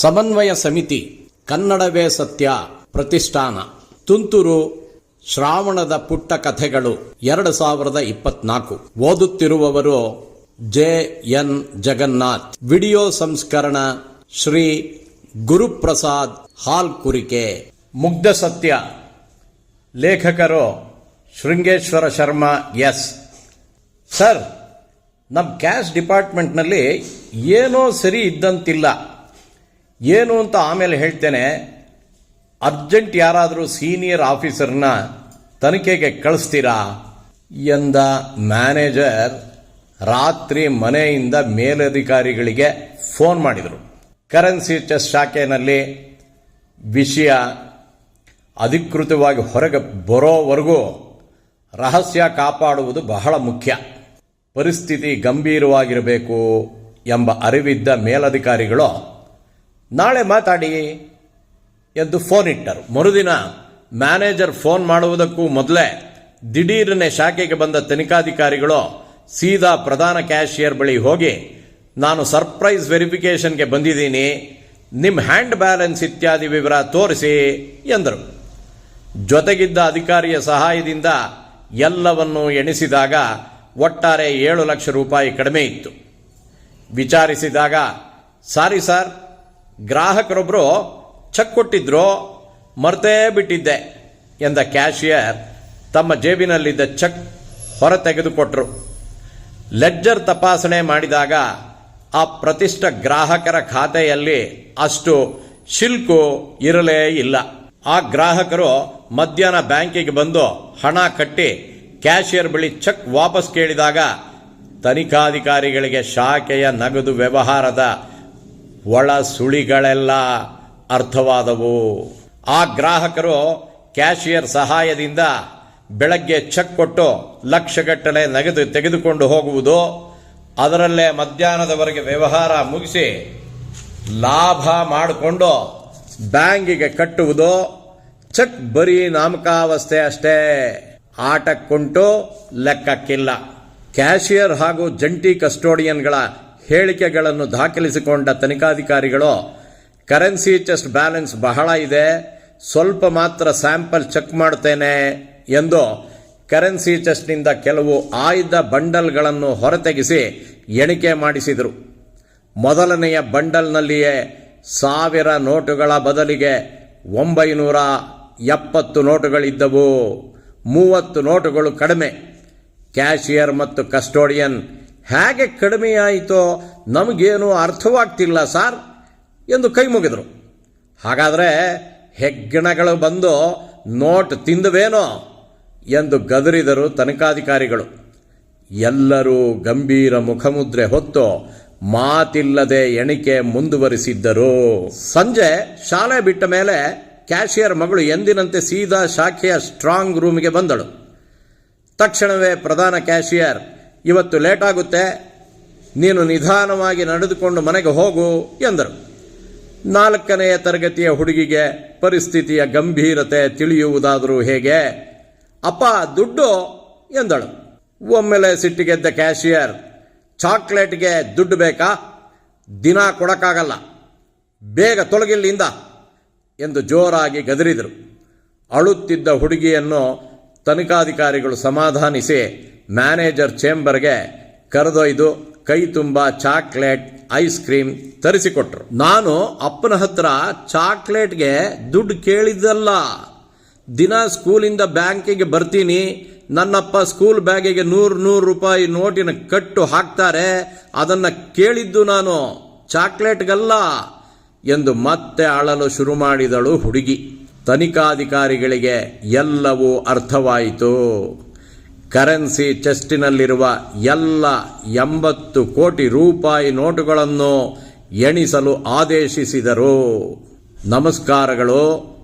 ಸಮನ್ವಯ ಸಮಿತಿ ಕನ್ನಡವೇ ಸತ್ಯ ಪ್ರತಿಷ್ಠಾನ. ತುಂತುರು ಶ್ರಾವಣದ ಪುಟ್ಟ ಕಥೆಗಳು ಎರಡು ಸಾವಿರದ ಇಪ್ಪತ್ನಾಲ್ಕು. ಓದುತ್ತಿರುವವರು ಜೆ ಎನ್ ಜಗನ್ನಾಥ್. ವಿಡಿಯೋ ಸಂಸ್ಕರಣ ಶ್ರೀ ಗುರುಪ್ರಸಾದ್ ಹಾಲ್ ಕುರಿಕೆ ಮುಗ್ಧ ಸತ್ಯ. ಲೇಖಕರು ಶೃಂಗೇಶ್ವರ ಶರ್ಮಾ ಎಸ್. ಸರ್ ನಮ್ಮ ಕ್ಯಾಶ್ ಡಿಪಾರ್ಟ್ಮೆಂಟ್ನಲ್ಲಿ ಏನೋ ಸರಿ ಇದ್ದಂತಿಲ್ಲ. ಏನು ಅಂತ ಆಮೇಲೆ ಹೇಳ್ತೇನೆ, ಅರ್ಜೆಂಟ್ ಯಾರಾದರೂ ಸೀನಿಯರ್ ಆಫೀಸರ್ನ ತನಿಖೆಗೆ ಕಳಿಸ್ತೀರಾ ಎಂದ ಮ್ಯಾನೇಜರ್ ರಾತ್ರಿ ಮನೆಯಿಂದ ಮೇಲಧಿಕಾರಿಗಳಿಗೆ ಫೋನ್ ಮಾಡಿದರು. ಕರೆನ್ಸಿ ಚೆಸ್ ಶಾಖೆಯಲ್ಲಿ ವಿಷಯ ಅಧಿಕೃತವಾಗಿ ಹೊರಗೆ ಬರೋವರೆಗೂ ರಹಸ್ಯ ಕಾಪಾಡುವುದು ಬಹಳ ಮುಖ್ಯ. ಪರಿಸ್ಥಿತಿ ಗಂಭೀರವಾಗಿರಬೇಕು ಎಂಬ ಅರಿವಿದ್ದ ಮೇಲಧಿಕಾರಿಗಳು ನಾಳೆ ಮಾತಾಡಿ ಎಂದು ಫೋನ್ ಇಟ್ಟರು. ಮರುದಿನ ಮ್ಯಾನೇಜರ್ ಫೋನ್ ಮಾಡುವುದಕ್ಕೂ ಮೊದಲೇ ದಿಢೀರನೆ ಶಾಖೆಗೆ ಬಂದ ತನಿಖಾಧಿಕಾರಿಗಳು ಸೀದಾ ಪ್ರಧಾನ ಕ್ಯಾಶಿಯರ್ ಬಳಿ ಹೋಗಿ, ನಾನು ಸರ್ಪ್ರೈಸ್ ವೆರಿಫಿಕೇಷನ್ಗೆ ಬಂದಿದ್ದೀನಿ ನಿಮ್ಮ ಹ್ಯಾಂಡ್ ಬ್ಯಾಲೆನ್ಸ್ ಇತ್ಯಾದಿ ವಿವರ ತೋರಿಸಿ, ಎಂದರು. ಜೊತೆಗಿದ್ದ ಅಧಿಕಾರಿಯ ಸಹಾಯದಿಂದ ಎಲ್ಲವನ್ನು ಎಣಿಸಿದಾಗ ಒಟ್ಟಾರೆ ಏಳು ಲಕ್ಷ ರೂಪಾಯಿ ಕಡಿಮೆ ಇತ್ತು. ವಿಚಾರಿಸಿದಾಗ, ಸಾರಿ ಸರ್ ಗ್ರಾಹಕರೊಬ್ಬರು ಚೆಕ್ ಕೊಟ್ಟಿದ್ರು, ಮರ್ತೇ ಬಿಟ್ಟಿದ್ದೆ ಎಂದ ಕ್ಯಾಶಿಯರ್ ತಮ್ಮ ಜೇಬಿನಲ್ಲಿದ್ದ ಚೆಕ್ ಹೊರ ತೆಗೆದುಕೊಟ್ರು ಲೆಡ್ಜರ್ ತಪಾಸಣೆ ಮಾಡಿದಾಗ ಆ ಪ್ರತಿಷ್ಠ ಗ್ರಾಹಕರ ಖಾತೆಯಲ್ಲಿ ಅಷ್ಟು ಶಿಲ್ಕು ಇರಲೇ ಇಲ್ಲ. ಆ ಗ್ರಾಹಕರು ಮಧ್ಯಾಹ್ನ ಬ್ಯಾಂಕಿಗೆ ಬಂದು ಹಣ ಕಟ್ಟಿ ಕ್ಯಾಶಿಯರ್ ಬಳಿ ಚೆಕ್ ವಾಪಸ್ ಕೇಳಿದಾಗ ತನಿಖಾಧಿಕಾರಿಗಳಿಗೆ ಶಾಖೆಯ ನಗದು ವ್ಯವಹಾರದ ಒಳ ಸುಳಿಗಳೆಲ್ಲ ಅರ್ಥವಾದವು. ಆ ಗ್ರಾಹಕರು ಕ್ಯಾಶಿಯರ್ ಸಹಾಯದಿಂದ ಬೆಳಗ್ಗೆ ಚೆಕ್ ಕೊಟ್ಟು ಲಕ್ಷಗಟ್ಟಲೆ ನಗದು ತೆಗೆದುಕೊಂಡು ಹೋಗುವುದು, ಅದರಲ್ಲೇ ಮಧ್ಯಾಹ್ನದವರೆಗೆ ವ್ಯವಹಾರ ಮುಗಿಸಿ ಲಾಭ ಮಾಡಿಕೊಂಡು ಬ್ಯಾಂಕಿಗೆ ಕಟ್ಟುವುದು, ಚೆಕ್ ಬರೀ ನಾಮಕಾವಸ್ಥೆ ಅಷ್ಟೇ. ಆಟಕ್ಕುಂಟು ಲೆಕ್ಕಕ್ಕಿಲ್ಲ. ಕ್ಯಾಶಿಯರ್ ಹಾಗೂ ಜಂಟಿ ಕಸ್ಟೋಡಿಯನ್ಗಳ ಹೇಳಿಕೆಗಳನ್ನು ದಾಖಲಿಸಿಕೊಂಡ ತನಿಖಾಧಿಕಾರಿಗಳು, ಕರೆನ್ಸಿ ಚೆಸ್ಟ್ ಬ್ಯಾಲೆನ್ಸ್ ಬಹಳ ಇದೆ, ಸ್ವಲ್ಪ ಮಾತ್ರ ಸ್ಯಾಂಪಲ್ ಚೆಕ್ ಮಾಡುತ್ತೇನೆ ಎಂದು ಕರೆನ್ಸಿ ಚೆಸ್ಟ್ನಿಂದ ಕೆಲವು ಆಯ್ದ ಬಂಡಲ್ಗಳನ್ನು ಹೊರತೆಗೆಸಿ ಎಣಿಕೆ ಮಾಡಿಸಿದರು. ಮೊದಲನೆಯ ಬಂಡಲ್ನಲ್ಲಿಯೇ ಸಾವಿರ ನೋಟುಗಳ ಬದಲಿಗೆ ಒಂಬೈನೂರ ಎಪ್ಪತ್ತು ನೋಟುಗಳಿದ್ದವು. ಮೂವತ್ತು ನೋಟುಗಳು ಕಡಿಮೆ. ಕ್ಯಾಶಿಯರ್ ಮತ್ತು ಕಸ್ಟೋಡಿಯನ್ ಹೇಗೆ ಕಡಿಮೆಯಾಯಿತೋ ನಮಗೇನು ಅರ್ಥವಾಗ್ತಿಲ್ಲ ಸಾರ್ ಎಂದು ಕೈ ಮುಗಿದರು. ಹಾಗಾದರೆ ಹೆಗ್ಗಣಗಳು ಬಂದು ನೋಟ್ ತಿಂದುವೇನೋ ಎಂದು ಗದರಿದರು ತನಿಖಾಧಿಕಾರಿಗಳು. ಎಲ್ಲರೂ ಗಂಭೀರ ಮುಖಮುದ್ರೆ ಹೊತ್ತು ಮಾತಿಲ್ಲದೆ ಎಣಿಕೆ ಮುಂದುವರಿಸಿದ್ದರು. ಸಂಜೆ ಶಾಲೆ ಬಿಟ್ಟ ಮೇಲೆ ಕ್ಯಾಶಿಯರ್ ಮಗಳು ಎಂದಿನಂತೆ ಸೀದಾ ಶಾಖೆಯ ಸ್ಟ್ರಾಂಗ್ ರೂಮಿಗೆ ಬಂದಳು. ತಕ್ಷಣವೇ ಪ್ರಧಾನ ಕ್ಯಾಶಿಯರ್ ಇವತ್ತು ಲೇಟ್ ಆಗುತ್ತೆ, ನೀನು ನಿಧಾನವಾಗಿ ನಡೆದುಕೊಂಡು ಮನೆಗೆ ಹೋಗು ಎಂದರು. ನಾಲ್ಕನೆಯ ತರಗತಿಯ ಹುಡುಗಿಗೆ ಪರಿಸ್ಥಿತಿಯ ಗಂಭೀರತೆ ತಿಳಿಯುವುದಾದರೂ ಹೇಗೆ? ಅಪ್ಪ, ದುಡ್ಡು ಎಂದಳು. ಒಮ್ಮೆಲೆ ಸಿಟ್ಟಿಗೆದ್ದ ಕ್ಯಾಶಿಯರ್, ಚಾಕ್ಲೇಟ್ಗೆ ದುಡ್ಡು ಬೇಕಾ? ದಿನ ಕೊಡಕ್ಕಾಗಲ್ಲ. ಬೇಗ ತೊಳಗಿಲ್ಲಿಂದ ಎಂದು ಜೋರಾಗಿ ಗದರಿದರು. ಅಳುತ್ತಿದ್ದ ಹುಡುಗಿಯನ್ನು ತನಿಖಾಧಿಕಾರಿಗಳು ಸಮಾಧಾನಿಸಿ ಮ್ಯಾನೇಜರ್ ಚೇಂಬರ್ಗೆ ಕರೆದೊಯ್ದು ಕೈ ತುಂಬ ಚಾಕ್ಲೇಟ್, ಐಸ್ ಕ್ರೀಮ್ ತರಿಸಿಕೊಟ್ರು. ನಾನು ಅಪ್ಪನ ಹತ್ರ ಚಾಕ್ಲೇಟ್ಗೆ ದುಡ್ಡು ಕೇಳಿದ್ದಲ್ಲ. ದಿನ ಸ್ಕೂಲಿಂದ ಬ್ಯಾಂಕಿಗೆ ಬರ್ತೀನಿ. ನನ್ನಪ್ಪ ಸ್ಕೂಲ್ ಬ್ಯಾಗಿಗೆ ನೂರು ನೂರು ರೂಪಾಯಿ ನೋಟಿನ ಕಟ್ಟು ಹಾಕ್ತಾರೆ. ಅದನ್ನ ಕೇಳಿದ್ದು ನಾನು. ಚಾಕ್ಲೇಟ್ಗಲ್ಲ ಎಂದು ಮತ್ತೆ ಅಳಲು ಶುರು ಮಾಡಿದಳು ಹುಡುಗಿ. ತನಿಖಾಧಿಕಾರಿಗಳಿಗೆ ಎಲ್ಲವೂ ಅರ್ಥವಾಯಿತು. ಕರೆನ್ಸಿ ಚೆಸ್ಟಿನಲ್ಲಿರುವ ಎಲ್ಲ ಎಂಬತ್ತು ಕೋಟಿ ರೂಪಾಯಿ ನೋಟುಗಳನ್ನು ಎಣಿಸಲು ಆದೇಶಿಸಿದರು. ನಮಸ್ಕಾರಗಳು.